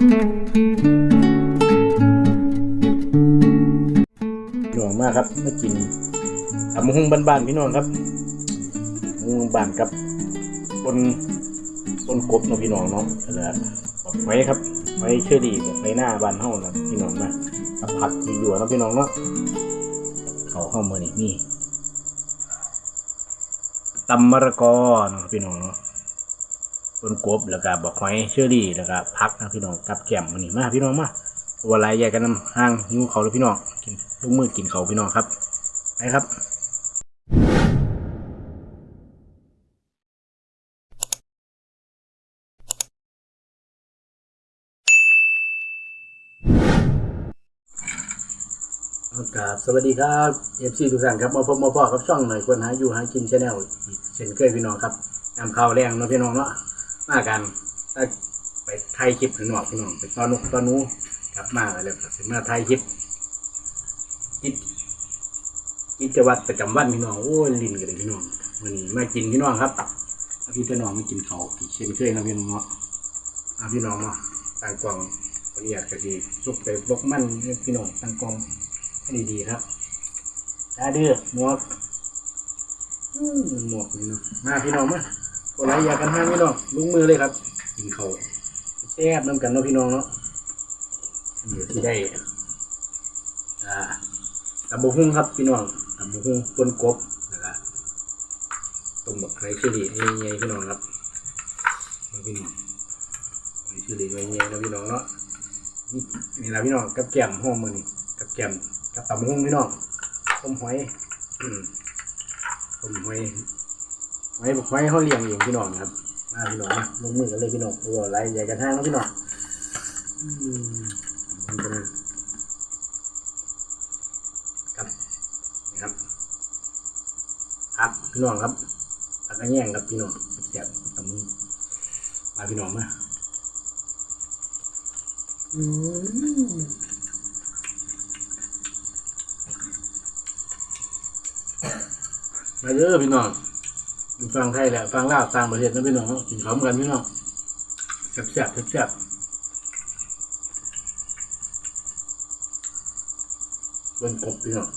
พี่น้องมากครับมากินตำมะฮุ่งบ้านๆพี่น้องครับมะฮุ่งบ้านกับปนปนกบเนาะพี่น้องเนาะแล้วไว้ครับไว้เชื่อดีไว้หน้าบ้านเฮานะพี่น้องมากับผักอยู่ๆนะพี่น้องเนาะเขาเข้ามานี่นี่ตำมะระกอนะพี่น้องเนาะ ปนกบแล้วก็บักไว้เชื่อดีแล้วก็ผักนะพี่น้องกับแก้มมันนี่มาพี่น้องมาตัวลายใหญ่กันน้ำห้างหิ้วเขาแล้วพี่น้องกินลูกมือกินเขาพี่น้องครับไปครับกราบสวัสดีครับเอฟซีทุกท่านครับมาพบมาพ่อกับช่องหน่อยคนหาอยู่หากินชาแนลเช่นเคยพี่น้องครับนำข้าวแรงนะพี่น้องเนาะ มากันถ้าไปไทยคลิปถึงหนอกพี่น้องไปตอนนุกตอนนู้กลับมาแล้วก็สิมาไทยคลิปกิจกิจวัตรประจำวันพี่น้องโอ้ยลินกันเลยพี่น้องวันนี้มากินพี่น้องครับเอาพี่พี่น้องมากินเขาอีกเช่นเคยนะพี่น้องเนาะเอาพี่น้องเนาะต่างกล่องละเอียดกะดีสุกไปบกมันพี่น้องต่างกล่องให้ดีๆครับตาเดือหมวกหมวกนี่เนาะมาพี่น้องมา คนไรอยากกันห้างพี่น้องลุงมือเลยครับกินเขาวแซ่บน้ำกันเนาะพี่น้องเนาะเดี๋ยวที่ได้อ่าตำบุหุ่งครับพี่น้องตำบุหุ่งปนกบนะครับต้มบักไข่เชอรี่นี่ไงพี่น้องครับมาพี่น้องไข่เชอรี่ไว้ไงนะพี่น้องเนาะนี่นี่แหละพี่น้องกับแกล้มห้องมือนี่กับแกล้มกับตำบุหุ่งพี่น้องต้มหอยอืมต้มหอย หอยบักหอยเขาเลี้ยงเองพี่น้องนะครับมาพี่น้องลงมือกันเลยพี่น้องตัวไรใหญ่กันห้างแล้วพี่น้องอืมมับนะครับครับพี่น้องครับพักกระแย่งครับพี่น้องเสียบตำมือมาพี่น้องมาอืมมาเด้อพี่น้อง อยู่ฟังไทยแหละฟังลาวต่างประเทศนั้นพี่น้องกินข้าวกันพี่น้องแซ่บแซ่บแซ่บเป็นกบพี่น้อง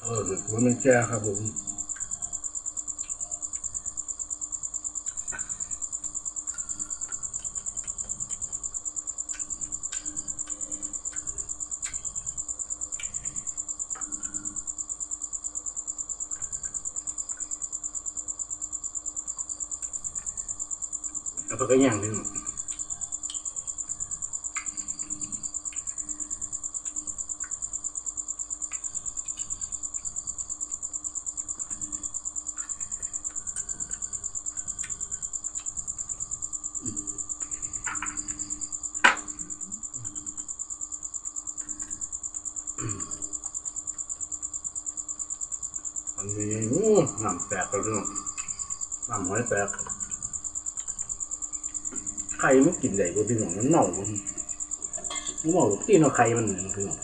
เออมันแก่ครับผม อันนี้โอ้น้ำแตกแล้วพี่น้องน้ำหอยแตกไข่มันกินได้ก็พี่น้องมันเน่าบ่มันเน่าตีนเอาไข่มันพี่น้อง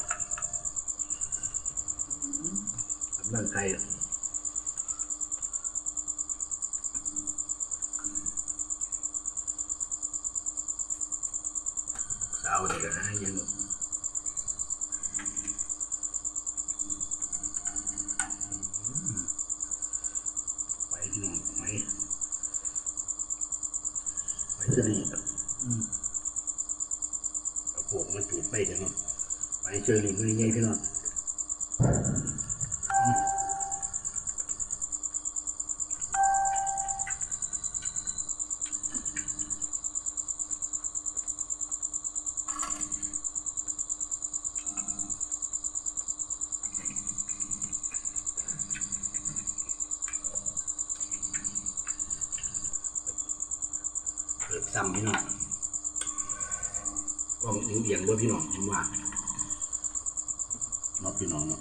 นั่นไข่ ซ้ำพี่น้องกล้องเอียงๆด้วยพี่น้องผมว่าเนาะพี่น้องเนาะ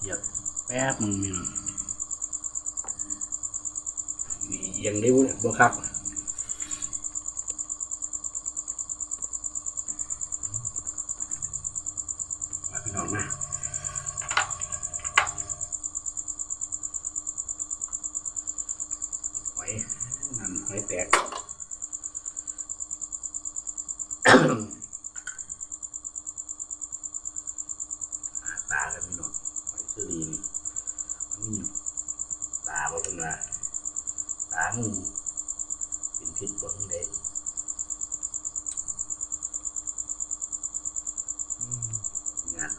เหยียบแป๊บมึงพี่น้องนี่เอียงได้บ่บ่ครับ ตางูเป็นพิษบ่เพิ่นได้อืมงัด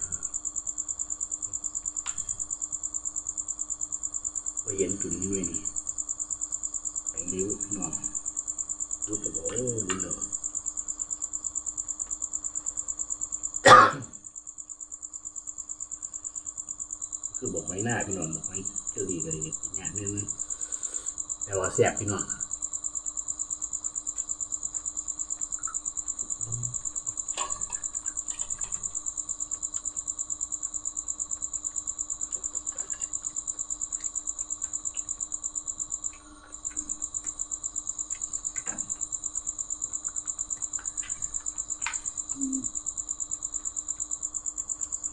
ก็เห็นจุดนี้ด้วยนี่ไปเลี้ยวพี่น้องรู้แต่บอกโอ้รู้เลย คือบอกไว้หน้าพี่น้องบอกไว้เจ้าดีก็ดีเป็นอย่างนึงแต่ว่าแซ่บพี่น้อง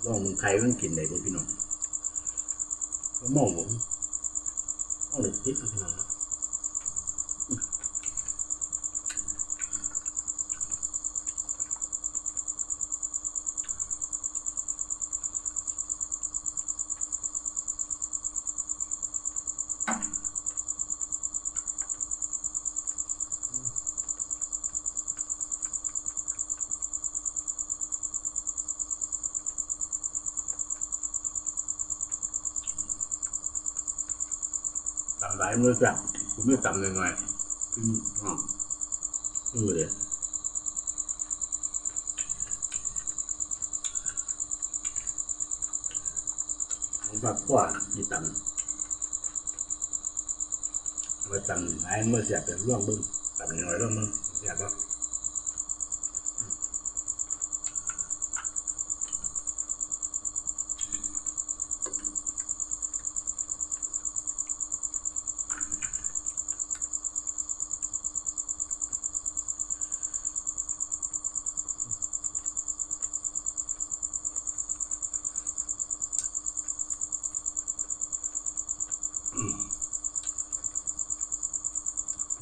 ลอง มึงใครมันกินได้บ่พี่น้องผมมองผมมองเด็กติดพี่น้องเนาะตำหลายมือจับคุณ ไม่ตำหน่อยๆอืมหอมอือเลยผมฝากกว่าที่ตำมาตำไอ้เมื่อเสียบเป็นร่วงบึ้งตำหน่อยร่วงบึ้งเสียบแล้ว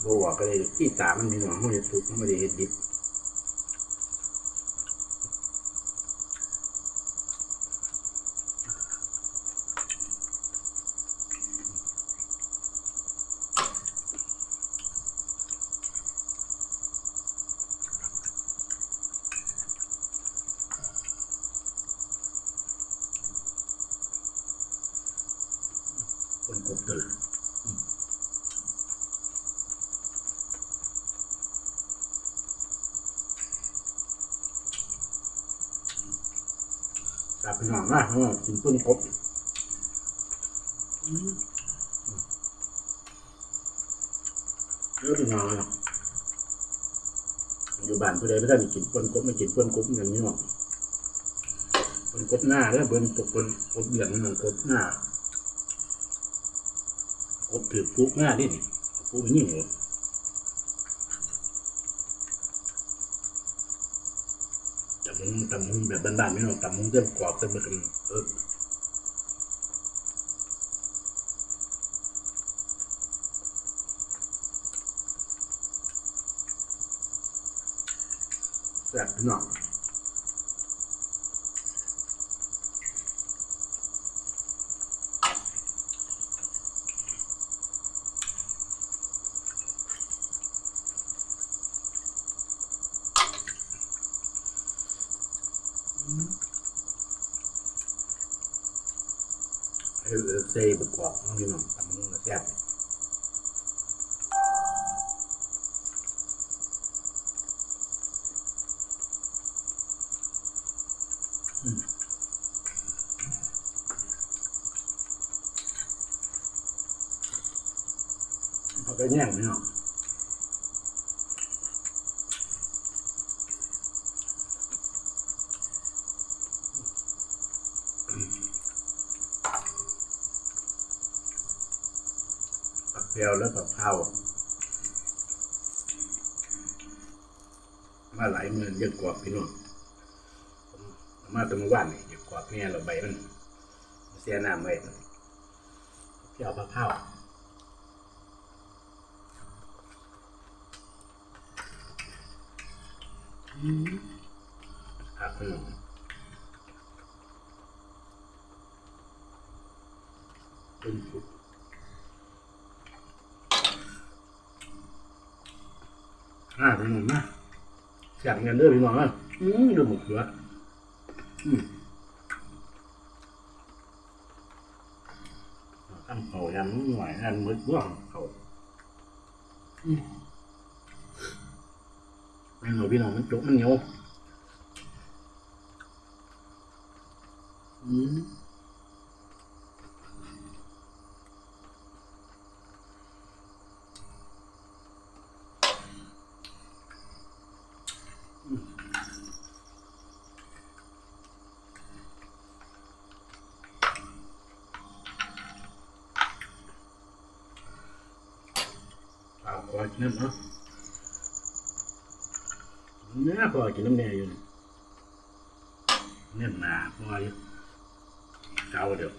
บวกก็เลย ที่ตามันมีหนองห้องจะถูกมันไม่ได้เห็นดิบคนกบตื่น กลับไปนอนนะเออกินต้นกบเยอะที่นอนเลยอยู่บ้านผู้ใดไม่ได้มีกินต้นกบไม่กินต้นกบอย่างนี้หรอกต้นกบหน้าแล้วเบิ้ลตกต้นกบเหลี่ยมมันกบหน้ากบถือปุ๊กหน้าดินี่ปุ๊กยิ่งเหรอำมุ้งตำมุ้งแบบบ้านๆไม่หรอกตำมุ้งเต็มกรอบเต็มไปกันเออแซ่บพี่น้อง ผักกแยงนี่เนาะผักเปรี้ยวและผักเผามาหลายเงินเยอะกว่าพี่น้อง มาแตั้งวันนี่เยอะกว่าเนี่ยเราใบมันเสียน้ำไว้เปรี้ยวกับข้าวอืมครับพี่น้องเป็นสุดอ่าพี่น้องนะแซ่บเงินเด้อพี่น้องนะอืมดูหมกเขือ อืมตั้งเขายำหน่อยอันมืดว่างเขาอืมไม่ห นูพี่น้องมันจุกมันเหนียวอืมเอาขอกินน้ำเนาะเนี่ยพอกินน้ำแน่อยู่นี่เนี่ยหนาพออยู่เก่าเดี๋ยว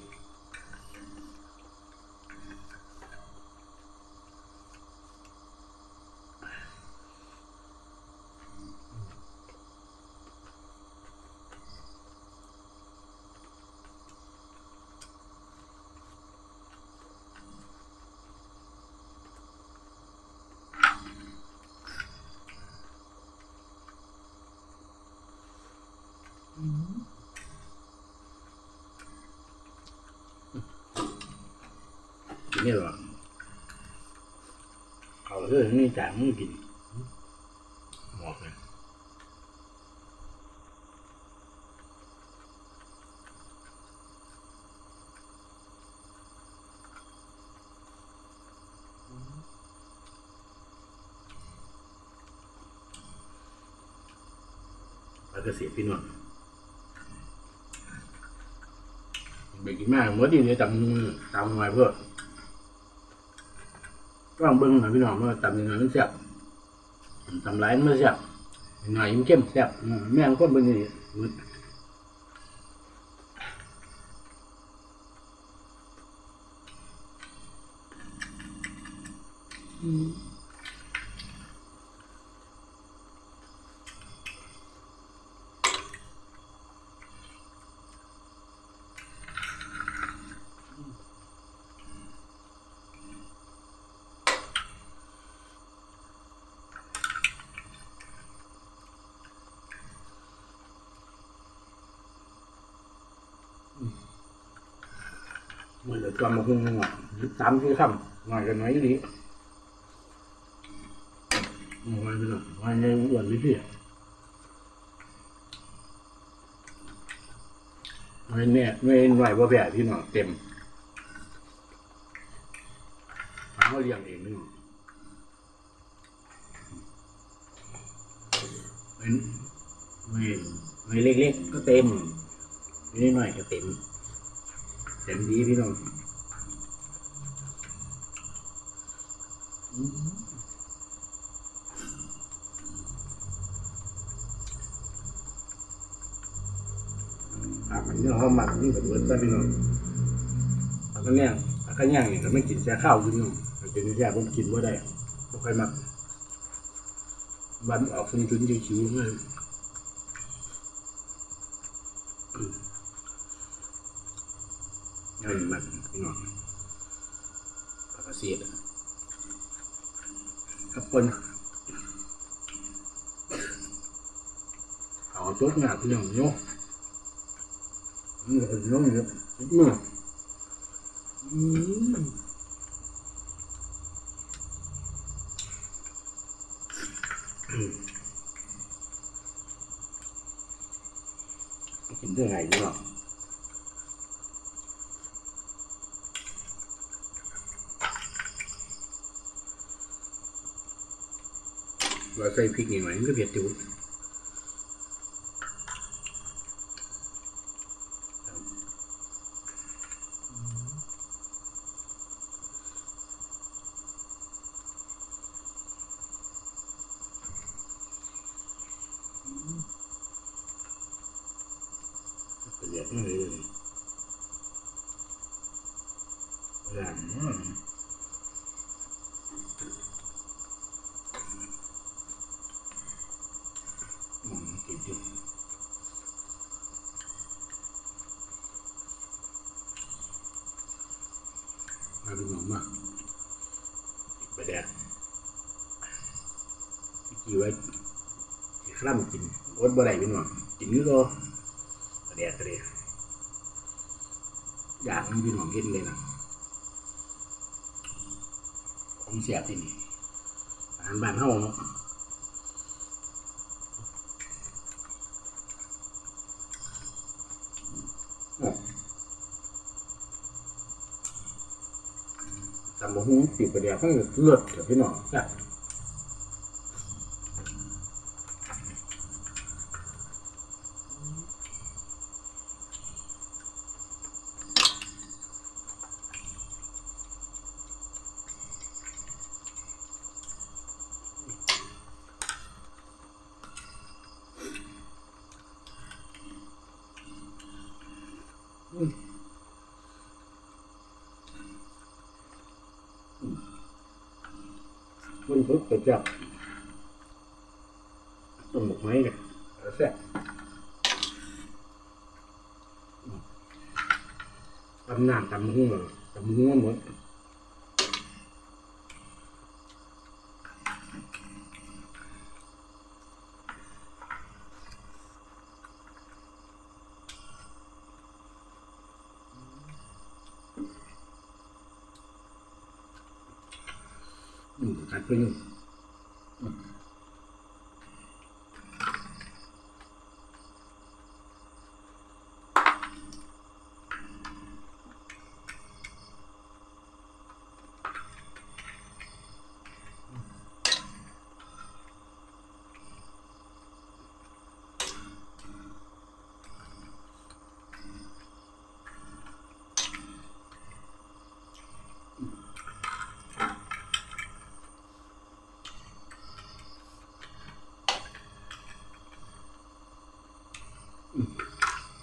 กิ นนี่หรอเอาเรื่องนี้จางมึงกินหมดเลยแล้วก็เสียพี่นวลเบรกกินมากเมื่อดีเนี่ยจำมือตามมาเพื่อ ก็ลองเบิ้งหน่อยพี่น้องว่าตำยังไงมันแซ่บตำไรมันแซ่บหน่อยมันเข้มแซ่บแม่งก็เบิ้งนี่อืมด มันจะกำมาครึ่งหนึงอะสามสี่คำหน่อยกันหน่อยดีอืมวันพี่น้องวันนี้อ้วนวิธีไม่เนี่ยไม่หน่อยว่าแผ่พี่หน้องเต็มเขาเลี้ยงเองนี่เป็นไม่ไม่เล็กๆก็เต็มไม่หน่อยก็เต็ม เต็มดีพี่น้องอะมันเนี่ยเขาหมักนี่แบบเบิร์ดซะพี่น้องแล้วก็เนี่ยแล้วก็ย่างนี่ก็ไม่กินแค่ข้าวพี่น้องแต่กินแค่ผมกินว่าได้ไม่ค่อยมักวันออกฟุ้งชุนชิวๆเลย ง่ายมากพี่น้องปลากระเสียดกับคนเอาจุดงาพี่น้องเนาะนี่ก็เป็นน้องเยอะนิดหน่อยอืมกินได้ไงเนาะ ว่าใส่พริกนี่หน่อยมันก็เผ็ดอยู่ ประเดี๋ยวกี่ว้ที่คล่ำกินอดบ่ได้พี่น้องกินนี่ก็ประเดี๋ยวประเดี๋ยวอยากให้พี่น้องกินเลยนะของเสียบที่นี่อาหารบ้านเฮาเนาะตำบะฮุ้งปีประเดี๋ยวต้องเลือดเดี๋ยวพี่น้องจ้ะมั นทุกข์กระจับต้มหมกไม้เนี่ยเอาแซ่บตำน้ำตำหุ้งตำหุ้งหมดอืมกัดไปนู่น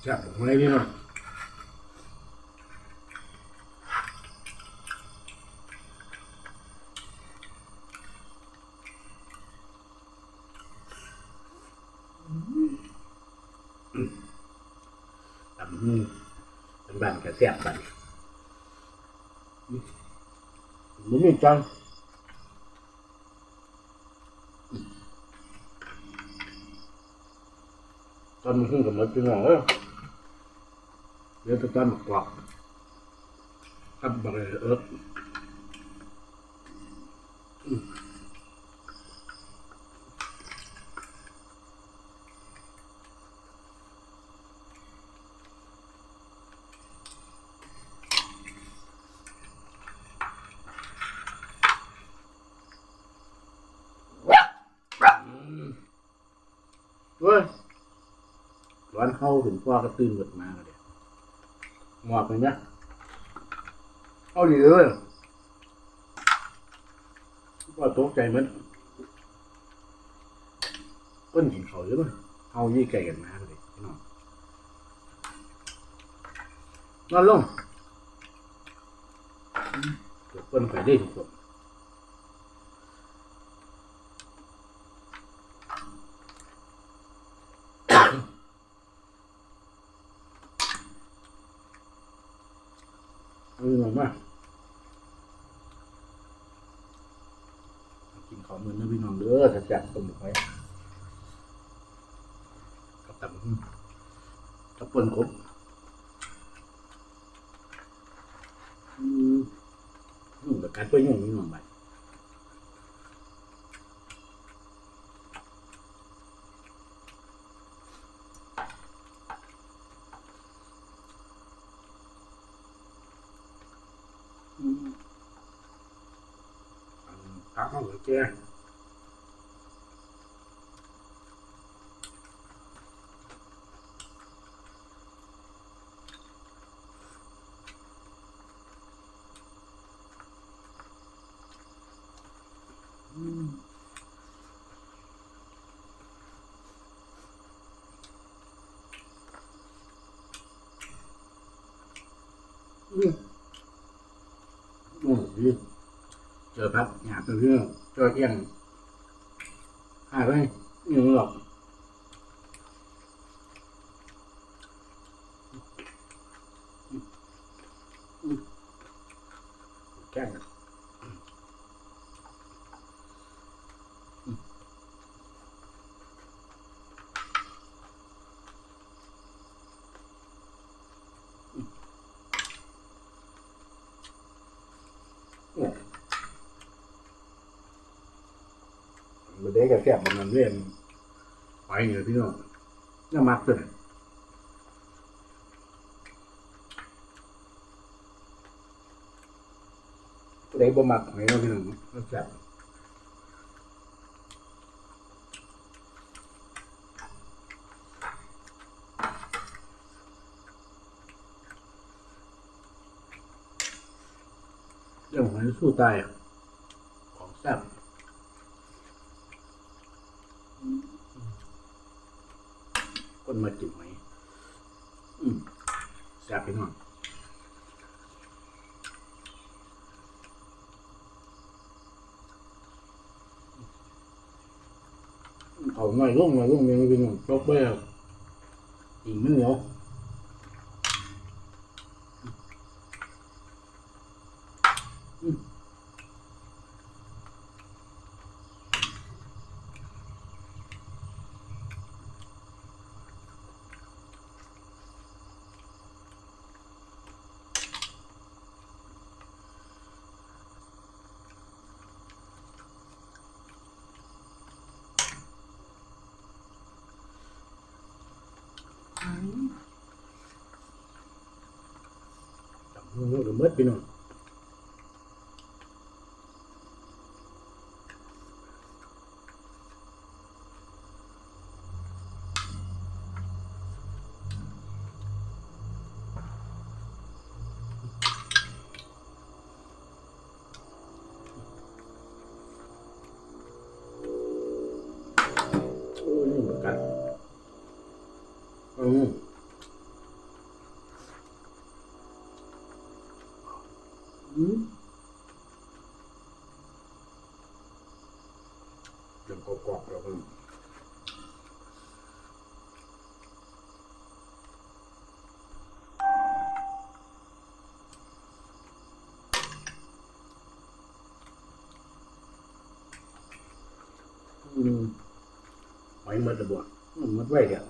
จับหมกไม้พี่น้องตำหุ้งเป็นบ้านกระแซ่บบ้านมันมีจังตอนมันขึ้นกับมันพี่น้องเอ้ย เดี๋ยวจะต้อนมากรอกครับบักเลยเอิบเว้ยร้อนเข้าถึงพ่อก็ตื่นหมดมาเลย หมอบเลยนะเอาดีเลยพ่อตกใจเหมันก้นหินเขาเยอะมั้ยเอายี่ไก่กันมาเลยพี่น้องนอนลงเดี๋ยวก้นไปได้ทุกคนเอาพี่น้องมากินของเงินนะพี่น้องเด้อจัดๆต้มไว้กับตับหุ้งกับปนกบอืมนุ่งกับการไปยุ่งนี่น้องไปอืม อันตักเอาไว้แกงอืมอืมโอ้ดีเจอ พับหยาบเรื่องเจอเอียงหายไปไม่รู้หรอกแกล้ง บดเด็กกับ แซ่บมันเรียนไปเหนือพี่น้องน่ามักเลยบดเด็กบ่มักหอยเนาะพี่น้องน่าแซ่บเรื่องหอยสู้ตายอะของแซ่บ คนมาจิบไหมอืม แซ่บไปหน่อยเขาหน่อยลงหน่อยลงยังเป็นหน่อยจบไปแล้วอีกมันเหนียวอืมจับมื อกับเบิดไปหน่อยโอ้ยนี่ประกันอืมอืมจนกรอบๆแล้วก็อืม ไว้หมดระบบอืมหมดไว้เดี๋ยว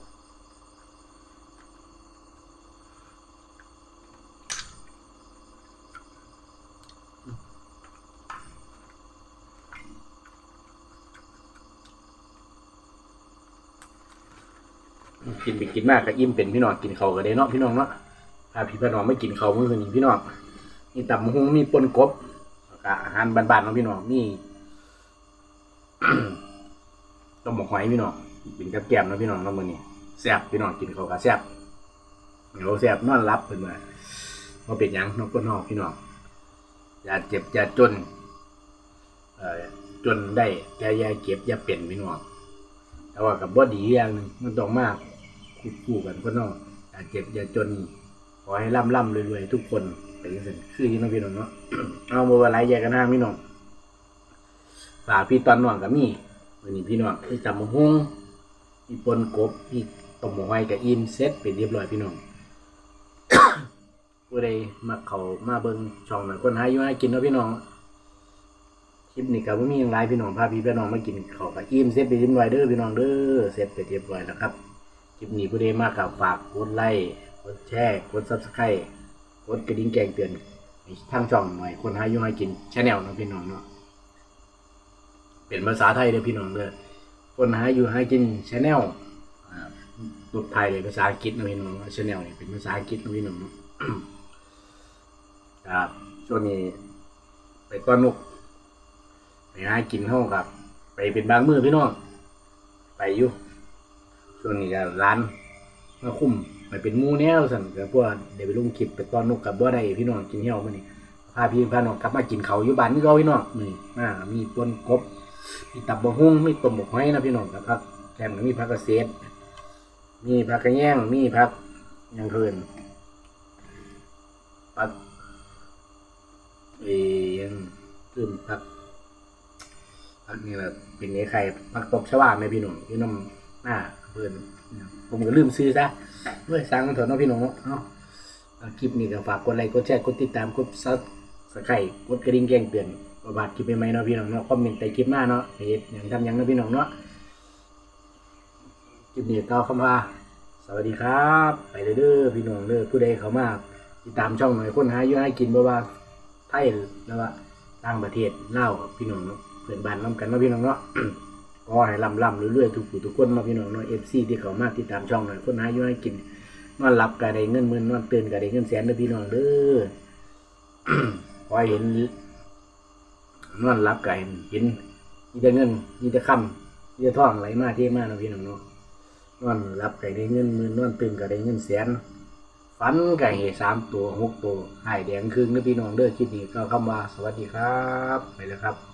กินไปกินมากก็อิ่มเป็นพี่น้องกินเขาก็ได้เนาะพี่น้องเนาะพาพี่พี่น้องไม่กินเขาวมื้อนี้พี่น้องมีตำบักหุงมีปนกบก็อาหารบ้านๆเนาะพี่น้องมีต้มหมกหอยพี่น้องกินกับแก้มเนาะพี่น้องเนาะมื้อนี้แซ่บพี่น้องกินเขาก็แซ่บเหนียวแซ่บนอนรับเพิ่นว่าบ่เป็นหยังน้องคนนอกพี่น้องอย่าเจ็บอย่าจน เอ่อจนได้แต่อย่าเก็บอย่าเป็นพี่น้องแต่ว่ากับบ่ดีอย่างหนึงมันต้องมาก คู่กันคนเนอกอย่าเจ็บอย่าจนขอให้ร่ำร่ำรวยๆทุกคนเป็นจังซั่นคือที่น้องพี่น้องเนาะเอาบ่ว่าหลายแยกกันหน้าพี่น้องฝากพี่ตอนน้องกับมี่วันนี้พี่น้องที่จำมะฮุงมีปนกบมีต้มหมูไว้กับอิ่มเสร็จเป็นเรียบร้อยพี่น้องผู้ใดมาเขามาเบิ่งช่องหน่อยคนหาอยู่ให้กินเนาะพี่น้องคลิปนี้ก็บ่มีหยังหลายพี่น้องพาพี่พี่น้องมากินเขากับอิ่มเสร็จไปเรียบร้อยเด้อพี่น้องเด้อเสร็จไปเรียบร้อยแล้วครับ ลิปนี้ผู้ใดมากับฝากกดไลค์กดแชร์กด Subscribe กดกระดิ่งแจ้งเตือนให้ทางช่องหน่อยคนหาอยู่ให้กินชาแนลเนาะพี่น้องเนาะเป็นภาษาไทยเด้อพี่น้องเด้อคนหาอยู่ให้กินชาแนลอ่ารูปไทยเลยภาษาอังกฤษนะพี่น้องชาแนลนี่เป็นภาษาอังกฤษนะพี่น้องเนาะครับช่วงนี้ไปต้อนนกไปหากินเท่ากับ ไปเป็นบางมือพี่น้อง ไปอยู่ ช่วงนี้ก็ร้านมาคุ้มไปเป็นมูแนวสั่นกับพวกเดี๋ยวไปลงคลิปไปตอนนกกับบ่ได้พี่น้องกินเหี้ยวมานี่พาพี่พาน้องกลับมากินเขาวอยู่บ้านนี่เราพี่น้องนี่มามีปนกบ มีตับบะฮุ่งมีต้มบกหอยนะพี่น้องกับพักแถมก็มีผักกระเสดมีผักกระแยงมีผักยังเพิ่นผักเอียงลืมผักพักนี่แหละเป็นไอ้ไข่พักตบชวาไหมพี่นุ่มพี่น้องหน้า เพื่อนผมก็ลืมซื้อซะด้วยสั่งกันเถอะเนาะพี่หนุ่มเนาะเอาเอาคลิปนี้ก็ฝากกดไลค์กดแชร์กดติดตามกดซับสไครต์กดกระดิ่งแจ้งเตือนประบาดคลิปใหม่ๆเนาะพี่น้องเนาะคอมเมนต์ใต้คลิปหน้าเนาะเฮ็ดอย่างทำอย่างเนาะพี่น้องเนาะคลิปนี้ก็เข้ามาสวัสดีครับ ไปเด้อๆพี่น้องเด้อผู้ใดเข้ามาติดตามช่องหน่อยคนหาอยู่ให้กินบ่ว่าไทยหรือว่าต่างประเทศเล่าวกับพี่น้องเนาะเพื่อนบ้านน้ำกันเนาะพี่น้องเนาะ ขอให้ลำลำเรื่อยๆทุกผู้ทุกคนมาพี่น้องเนาะเอฟซีที่เขามาติดตามช่องหน่อยคนหาอยู่ให้กินนอนหลับก็ได้เงินหมื่นนอนตื่นก็ได้เงินแสนเด้อพี่น้องเด้อขอให้เห็นนอนหลับก็เห็นเห็นมีแต่เงินมีแต่คำมีแต่ท่องไหลมาเที่มาเนะพี่น้องเนาะนอนหลับก็ได้เงินหมื่นนอนตื่นก็ได้เงินแสนฝันไก่สามตัวหกตัวหายแดงครึ่งเด้อพี่น้องเด้อคลิปนี้ก็คำว่า สวัสดีครับ ไปแล้วครับ